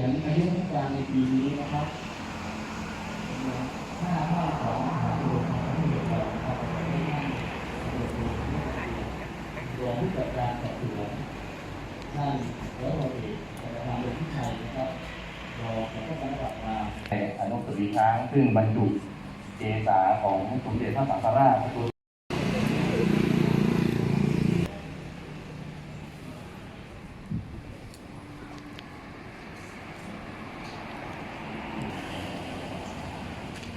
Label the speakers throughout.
Speaker 1: ียญอายุราชการในปีนี้นะครับห้าห้าสองหาตัวของที่เหลือครับรวมผู้จัดการสอบสวนท่านร้อยตำรวจเอกประธานเอกพิชัยนะครับรอผู้บังคับการปราบปราม
Speaker 2: ในอนุสาวรีช้างซึ่งบรรจุเกษาของสมเด็จพระสังฆราชพระพุทธ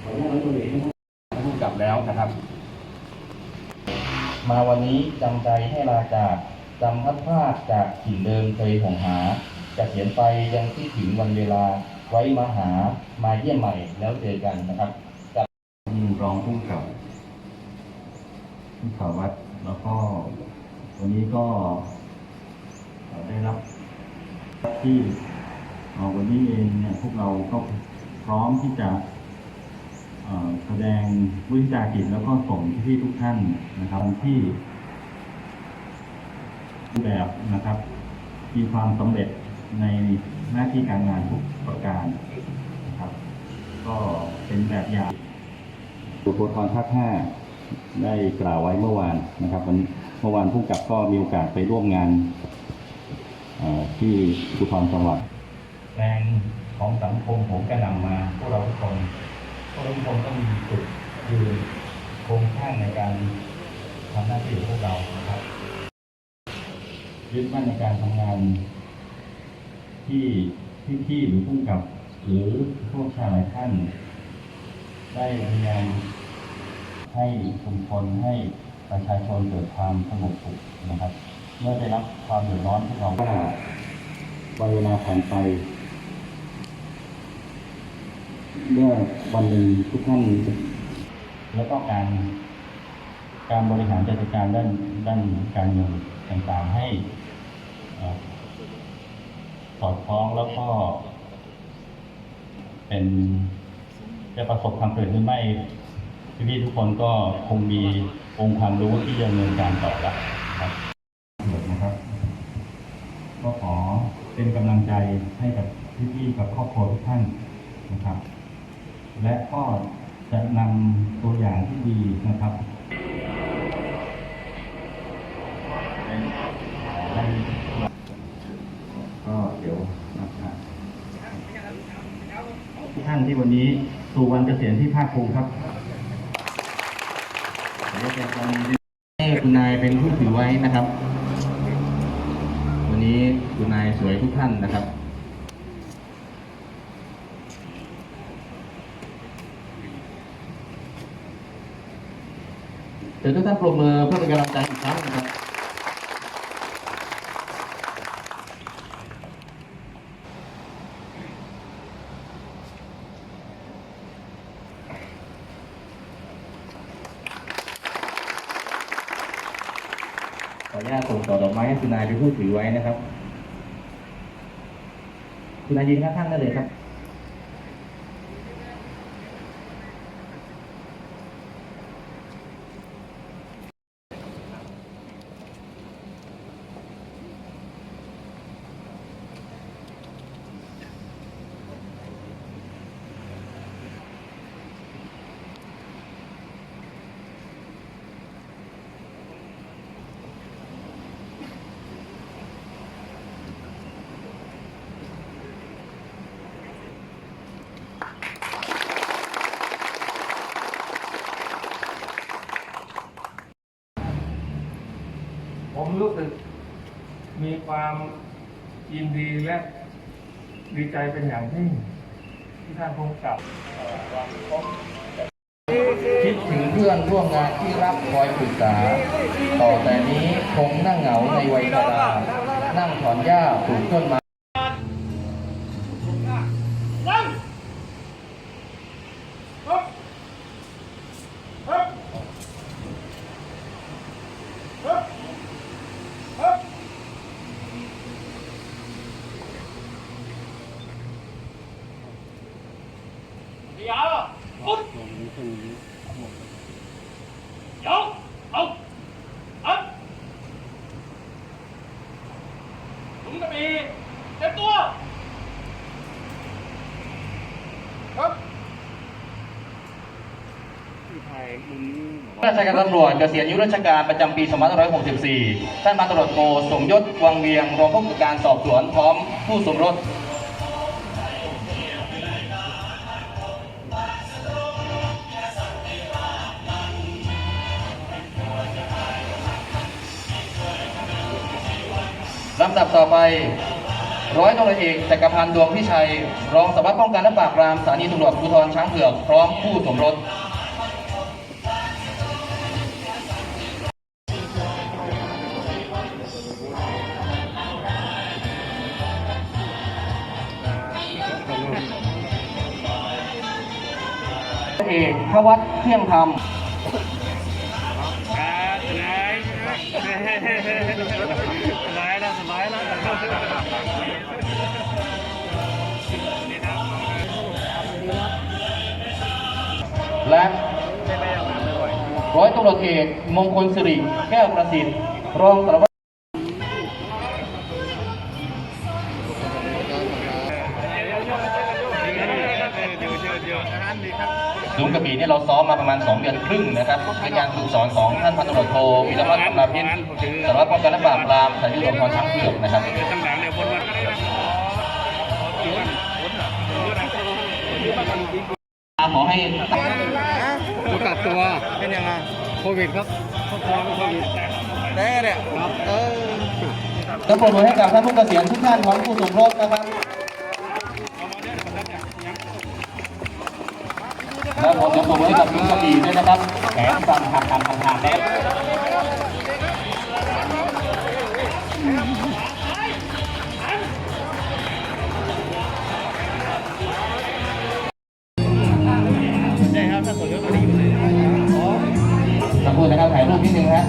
Speaker 2: ขออนุญาตร้อยตำรวจเอกผู้กลับแล้วนะครับ มาวั นี้จำใจให้ลาจากจำพัดพลาดจากถิ่นเดิมเคยห่วงหาจะเขียนไปยังที่ถึงวันเวลาไว้มาหามาเยี่ยมใหม่แล้วเจอกันนะครับกับรองผู้กับผู้ข่าววัดแล้วก็วันนี้ก็ได้รับที่เอ่อวันนี้เองเนี่ยพวกเราก็พร้อมที่จะแสดงวิชากิจแล้วก็ส่งที่ทุกท่านนะครับที่ แบบนะครับ มีความสำเร็จในหน้าที่การงานทุกประการนะครับ ก็เป็นแบบอย่างตัวโพรภาคห้าได้กล่าวไว้เมื่อวานนะครับวันเมื่อวานผู้กับก็มีโอกาสไปร่วมงานเอ่อที่ภูธรจังหวัดแรงของสังคมผมกระนำมาพวกเราทุกคนพวกเราทุกคนต้องมีจุดยืนโครงข้างในการทำหน้าที่ของพวกเรานะครับ ยึดมั่นในการทำงาน ที่พี่ๆหรือผู้กำกับ หรือผู้ชาหลายท่าน ได้พยายามให้ชุมชนให้ประชาชนเกิดความสงบสุขนะครับ เมื่อได้รับความเดือดร้อนพวกเราว่าวันเวลาผ่านไปเมื่อวันหนึ่งทุกท่านแล้วก็การการบริหารจัดการด้านด้านการเงินต่างๆให้ คล้องแล้วก็ เป็นจะประสบความสำเร็จหรือไม่พี่ๆทุกคนก็คงมีองค์ความรู้ที่จะดำเนินการต่อละครับนะครับ ก็ขอเป็นกำลังใจให้กับพี่ๆกับครอบครัวทุกท่านนะครับ และก็จะนำตัวอย่างที่ดีนะครับให้ก็เดี๋ยวนะครับทุกท่านที่วันนี้ สู่วันเกษียณที่ภาคภูมิครับขออนุญาตจะมีให้คุณนายเป็นผู้ถือไว้นะครับ วันนี้คุณนายสวยทุกท่านนะครับเดี๋ยวทุกท่านปรบมือเพื่อเป็นกำลังใจอีกครั้งนะครับ ขออนุญาต ส่งต่อดอกไม้ให้คุณนายเป็นผู้ถือไว้นะครับ คุณนายยืนข้างๆได้เลยครับ
Speaker 3: รู้สึก มีความยินดีและดีใจเป็นอย่างยิ่งที่ท่านพงกับวันครบ
Speaker 2: คิดถึงเพื่อนร่วมงานที่รักคอยปรึกษา ต่อแต่นี้คงนั่งเหงาในวัยชรานั่งถอนหญ้าปลูกต้นไม้
Speaker 3: รา
Speaker 2: ชการตำรวจเกษียณยุราชการประจำปี 2564 ท่านพันตำรวจโทสมยศวังเวียงรองผู้การสอบสวนพร้อมผู้สมรสำดับต่อไป ร้อยตำรวจเอกจักรพันธ์ดวงพิชัย รองสารวัตรป้องกันและปราบปรามสถานีตำรวจภูธรช้างเผือกพร้อมผู้สมรสเอกทวัฒน์เที่ยงธรรม และร้อยตำรวจเอกมงคลสิริแก้วประสิทธิ์รองสารวัตรลุงกระบี่เนี่ยเราซ้อมมาประมาณ 2 เดือนครึ่งนะครับในการฝึกสอนของท่านพันตำรวจโทวิรวัฒน์คำนาพินสารวัตรป้องกันและปราบปรามสานีตรวจภูธรช้างเผือกนะครับ
Speaker 4: โควิดครับโควิดแต่เนี่ยครับเออ
Speaker 2: และปรบมือให้กับท่านผู้เกษียณทุกท่านของผู้สมรสนะครับและผมจะปรบมือให้กับลุงกระบี่ด้วยนะครับแขนสั่นหักหักหักหักแล้ว
Speaker 4: ได้
Speaker 2: นะครับถ่ายรูปนิดนึงฮะ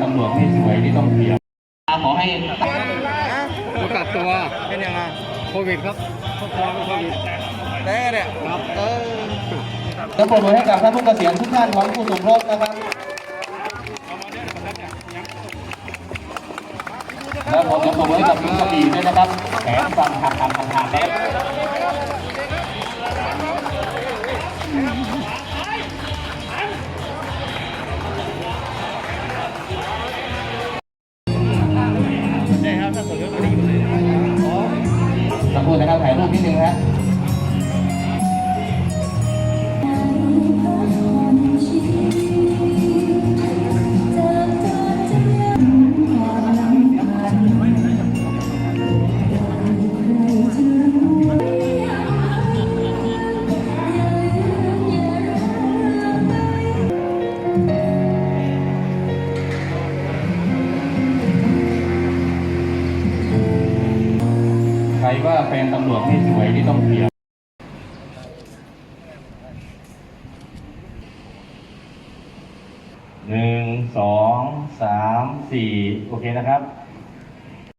Speaker 2: ครว่าแฟนตำรวจไม่สวยนี่ต้องเถียงขอให้
Speaker 4: ประกาศตัวเป็นยังไงโควิดครับโควิดแต่เนี่ยครับเออ
Speaker 2: และปรบมือให้กับท่านผู้เกษียณทุกท่านของผู้สมรสนะครับและผมจะปรบมือให้กับลุงกระบี่ด้วยนะครับแขนสั่นหักหักหักหักแล้ว ว่าแฟนตำรวจไม่สวยนี่ต้องเถียงหนึ่งสองสามสี่โอเคนะครับ